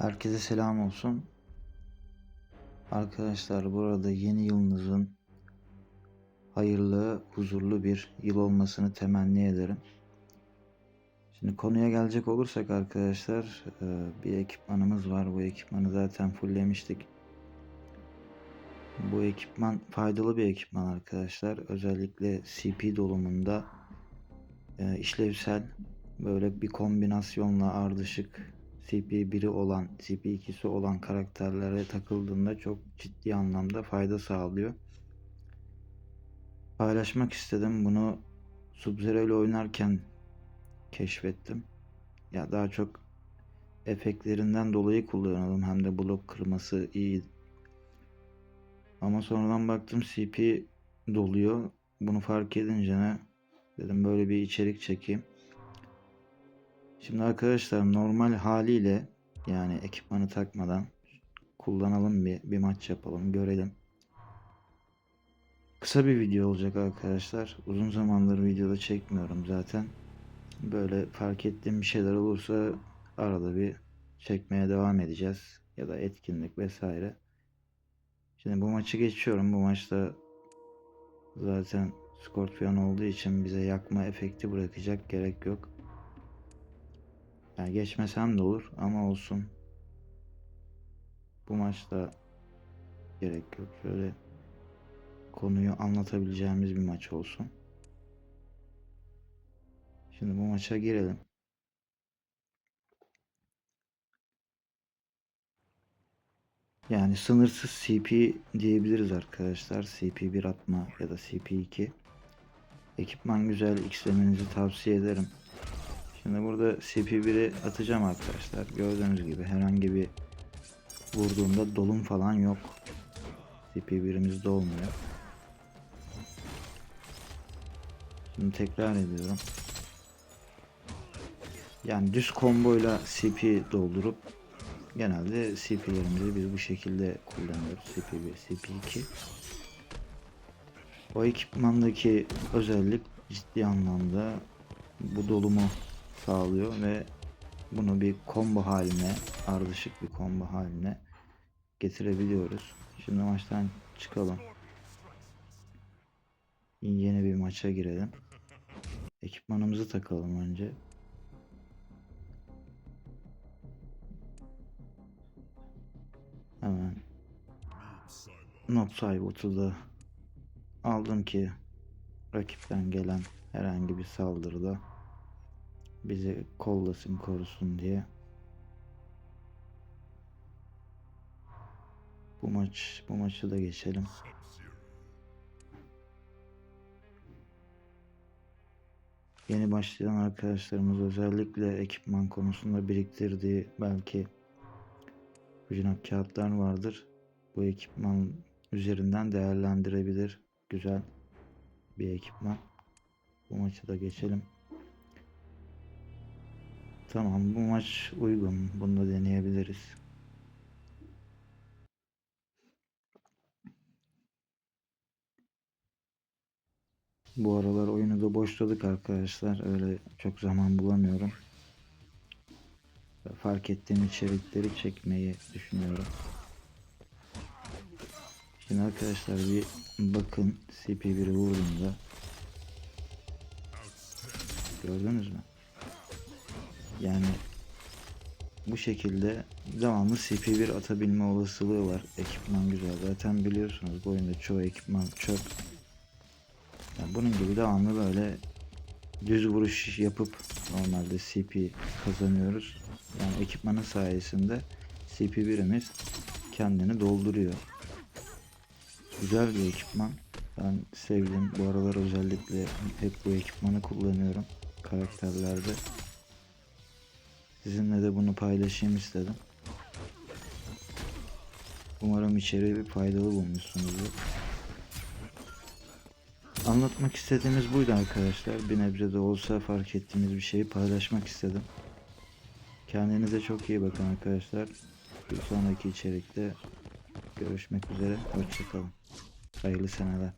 Herkese selam olsun. Arkadaşlar burada yeni yılınızın hayırlı, huzurlu bir yıl olmasını temenni ederim. Şimdi konuya gelecek olursak arkadaşlar e, bir ekipmanımız var. Bu ekipmanı zaten fulllemiştik. Bu ekipman faydalı bir ekipman arkadaşlar. Özellikle CP dolumunda e, işlevsel böyle bir kombinasyonla ardışık CP1'i olan, CP2'si olan karakterlere takıldığında çok ciddi anlamda fayda sağlıyor. Paylaşmak istedim. Bunu Sub-Zero ile oynarken keşfettim. Ya daha çok efektlerinden dolayı kullanıyordum. Hem de blok kırması iyi. Ama sonradan baktım CP doluyor. Bunu fark edince ne dedim böyle bir içerik çekeyim. Şimdi arkadaşlar normal haliyle yani ekipmanı takmadan kullanalım bir, bir maç yapalım görelim. Kısa bir video olacak arkadaşlar. Uzun zamandır videoda çekmiyorum zaten. Böyle fark ettiğim bir şeyler olursa arada bir çekmeye devam edeceğiz. Ya da etkinlik vesaire. Şimdi bu maçı geçiyorum. Bu maçta zaten Scorpion olduğu için bize yakma efekti bırakacak gerek yok. Yani geçmesem de olur ama olsun. Bu maçta gerek yok. Şöyle konuyu anlatabileceğimiz bir maç olsun. Şimdi bu maça girelim. Yani sınırsız CP diyebiliriz arkadaşlar. CP1 atma ya da CP2. Ekipman güzel. X'lemenizi tavsiye ederim. Şimdi burada CP1'i atacağım arkadaşlar. Gördüğünüz gibi herhangi bir vurduğumda dolum falan yok. CP1'imiz dolmuyor. Şimdi tekrar ediyorum. Yani düz komboyla CP doldurup genelde CP'lerimizi biz bu şekilde kullanıyoruz. CP1, CP2. O ekipmandaki özellik ciddi anlamda bu dolumu sağlıyor ve bunu bir combo haline, ardışık bir combo haline getirebiliyoruz. Şimdi maçtan çıkalım. Yeni bir maça girelim. Ekipmanımızı takalım önce. Hemen Not Saybot'u da aldım ki rakipten gelen herhangi bir saldırıda bizi kollasın korusun diye. Bu maç bu maçı da geçelim. Yeni başlayan arkadaşlarımız özellikle ekipman konusunda biriktirdiği belki ucuna kağıtlar vardır. Bu ekipman üzerinden değerlendirebilir. Güzel bir ekipman. Bu maçı da geçelim. Tamam bu maç uygun. Bunu da deneyebiliriz. Bu aralar oyunu da boşladık arkadaşlar. Öyle çok zaman bulamıyorum. Fark ettiğim içerikleri çekmeyi düşünüyorum. Şimdi arkadaşlar bir bakın CP1'i vurduğumda gördünüz mü? Yani bu şekilde devamlı CP1 atabilme olasılığı var. Ekipman güzel. Zaten biliyorsunuz bu oyunda çoğu ekipman çöp. Yani bunun gibi devamlı böyle düz vuruş yapıp normalde CP kazanıyoruz. Yani ekipmanın sayesinde CP1'imiz kendini dolduruyor. Güzel bir ekipman. Ben sevdim. Bu aralar özellikle hep bu ekipmanı kullanıyorum karakterlerde. Sizinle de bunu paylaşayım istedim. Umarım içeriği bir faydalı bulmuşsunuzdur. Anlatmak istediğimiz buydu arkadaşlar. Bir nebze de olsa fark ettiğimiz bir şeyi paylaşmak istedim. Kendinize çok iyi bakın arkadaşlar. Bir sonraki içerikte görüşmek üzere. Hoşçakalın. Hayırlı seneler.